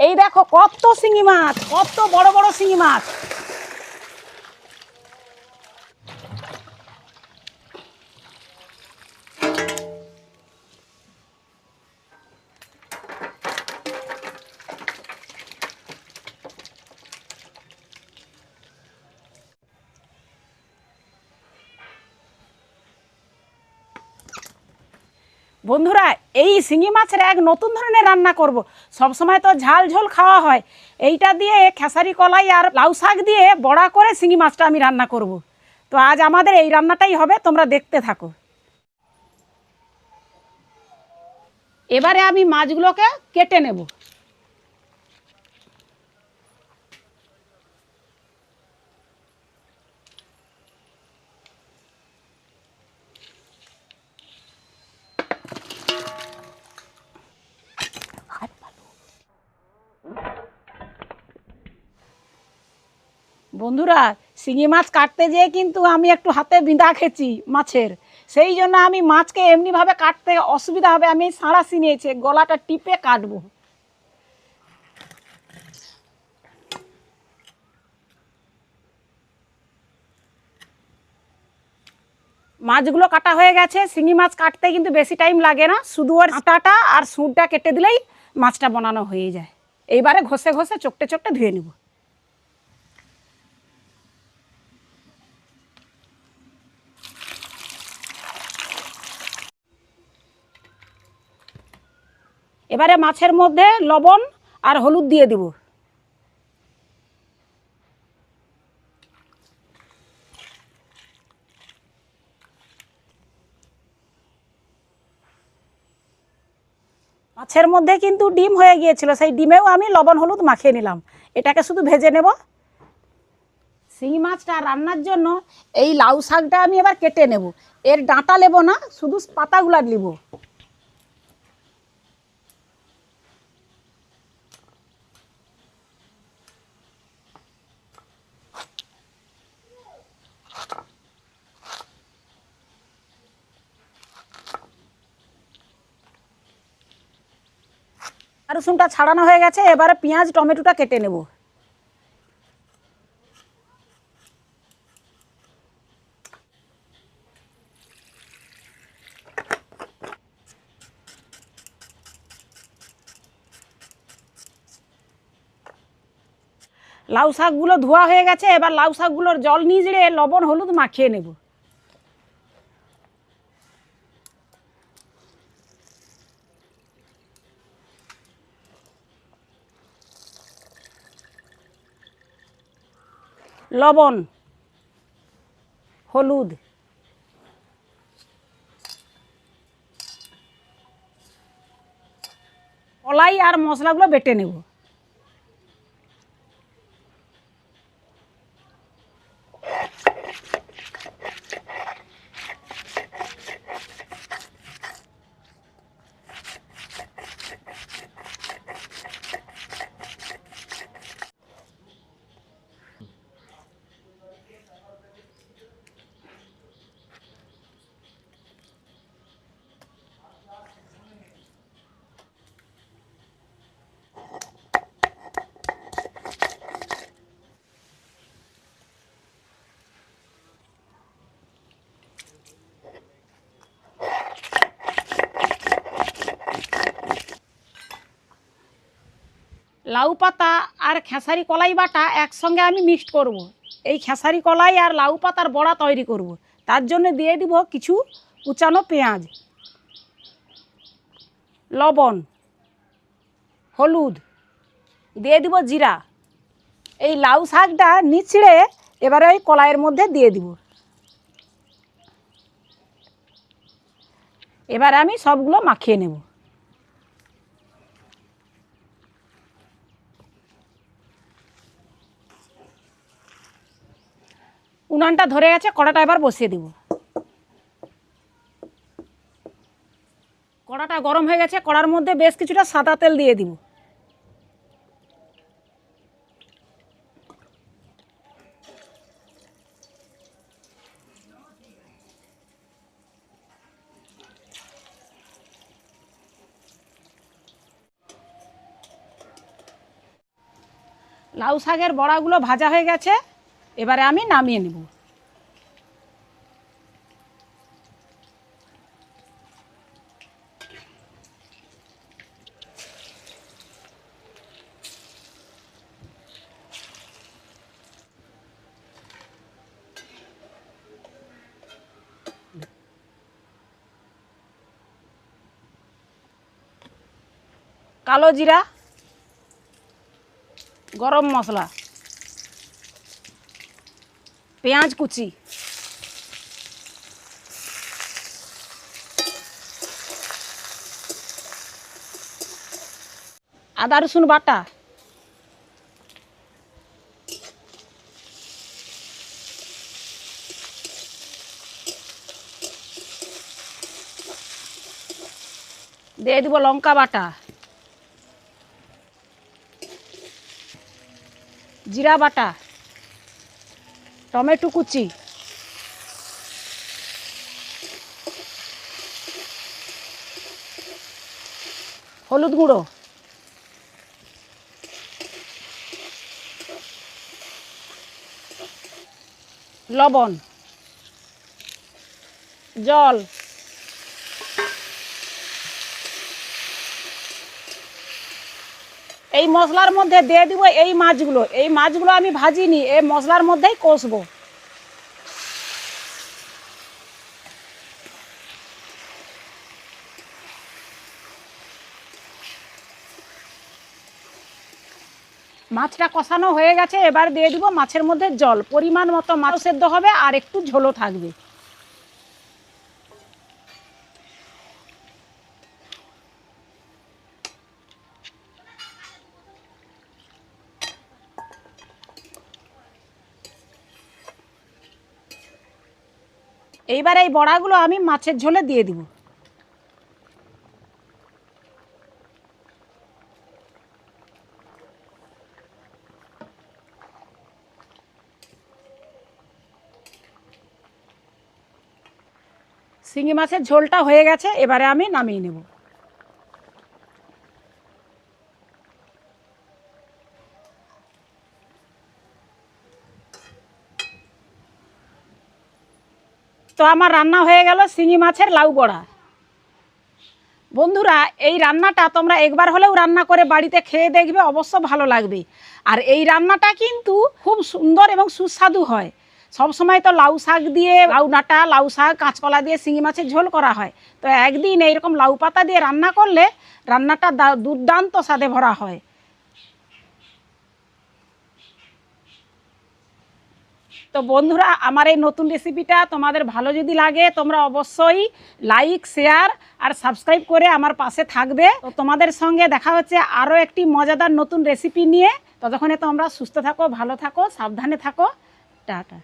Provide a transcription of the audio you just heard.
এই দেখো কত শিঙি মাছ কত বড় বড় শিঙি মাছ। বন্ধুরা এই শিঙি মাছের এক নতুন ধরনের রান্না করব। সব সময় তো ঝাল ঝোল খাওয়া হয় এইটা দিয়ে খেসারি, কলাই আর লাউ শাক দিয়ে বড়া করে শিঙি মাছটা আমি রান্না করব। তো আজ আমাদের এই রান্নাটাই হবে, তোমরা দেখতে থাকো এবারে আমি মাছগুলোকে কেটে নেব বন্ধুরা, শিঙি মাছ কাটতে যেয়ে কিন্তু আমি একটু হাতে বিঁধা খেয়েছি মাছের। সেই জন্য আমি মাছকে এমনিভাবে কাটতে অসুবিধা হবে, আমি সাঁড়াশি নিয়েছি গলাটা টিপে কাটবো। মাছগুলো কাটা হয়ে গেছে, শিঙি মাছ কাটতে কিন্তু বেশি টাইম লাগে না, শুধু ওর আটাটা আর সুরটা কেটে দিলেই মাছটা বানানো হয়ে যায়। এইবারে ঘষে ঘষে চোখটে চোখটে ধুয়ে নেব। এবারে মাছের মধ্যে লবণ আর হলুদ দিয়ে দিব। মাছের মধ্যে কিন্তু ডিম হয়ে গিয়েছিল, সেই ডিমেও আমি লবণ হলুদ মাখিয়ে নিলাম। এটাকে শুধু ভেজে নেব। শিঙি মাছটা রান্নার জন্য এই লাউ শাকটা আমি এবার কেটে নেব। এর ডাঁটা নেব না, শুধু পাতাগুলা নিব রসুনটা ছাড়ানো হয়ে গেছে, এবারে পেঁয়াজ, টমেটোটা কেটে নেব। লাউ শাকগুলো ধোয়া হয়ে গেছে, এবার লাউ শাকগুলোর জল নিজড়ে লবণ, হলুদ মাখিয়ে নেব। লবণ হলুদ। কলাই আর মশলাগুলো বেটে নেব। লাউ পাতা আর খেসারি কলাই বাটা একসঙ্গে আমি মিক্সড করব। এই খেসারি কলাই আর লাউ পাতার বড়া তৈরি করব। তার জন্য দিয়ে দিব কিছু কুচানো পেঁয়াজ, লবণ, হলুদ, দিয়ে দিব জিরা এই লাউ শাকটা নিচড়ে এবারে ওই কলাইয়ের মধ্যে দিয়ে দিব এবার আমি সবগুলো মাখিয়ে নেব উনানটা ধরে গেছে, কড়াটা এবার বসিয়ে দিব। কড়াটা গরম হয়ে গেছে, কড়ার মধ্যে বেশ কিছুটা সাদা তেল দিয়ে দিব। লাউ শাকের বড়াগুলো ভাজা হয়ে গেছে। এবারে আমি নামিয়ে নেব। কালো জিরা গরম মশলা। পেঁয়াজ কুচি। আদা রসুন বাটা। দিয়ে দিব লঙ্কা বাটা। জিরা বাটা। টমেটো কুচি। হলুদ গুঁড়ো। লবণ। জল। এই মশলার মধ্যে দিয়ে দিব এই মাছগুলো। এই মাছগুলো আমি ভাজিনি, এই মশলার মধ্যেই কষবো। মাছটা কষানো হয়ে গেছে, এবার দিয়ে দিব মাছের মধ্যে জল। পরিমাণ মতো মাছ সেদ্ধ হবে আর একটু ঝোলও থাকবে। এইবার এই বড়াগুলো আমি মাছের ঝোলে দিয়ে দিব। শিঙি মাছের ঝোলটা হয়ে গেছে, এবারে আমি নামিয়ে নেব। তো আমার রান্না হয়ে গেল শিঙি মাছের লাউ বড়া। বন্ধুরা, এই রান্নাটা তোমরা একবার হলেও রান্না করে বাড়িতে খেয়ে দেখবে, অবশ্য ভালো লাগবে। আর এই রান্নাটা কিন্তু খুব সুন্দর এবং সুস্বাদু হয়। সব সময় তো লাউ শাক দিয়ে, লাউ ডাঁটা, লাউ শাক, কাঁচকলা দিয়ে, শিঙি মাছের ঝোল করা হয়। তো একদিন এইরকম লাউ পাতা দিয়ে রান্না করলে রান্নাটা দুর্দান্ত স্বাদে ভরা হয়। তো বন্ধুরা, আমার এই নতুন রেসিপিটা তোমাদের ভালো যদি লাগে, তোমরা অবশ্যই লাইক শেয়ার আর সাবস্ক্রাইব করে আমার পাশে থাকবে। তো তোমাদের সঙ্গে দেখা হচ্ছে আরও একটি মজাদার নতুন রেসিপি নিয়ে। ততক্ষণে তোমরা সুস্থ থাকো, ভালো থাকো, সাবধানে থাকো। টাটা।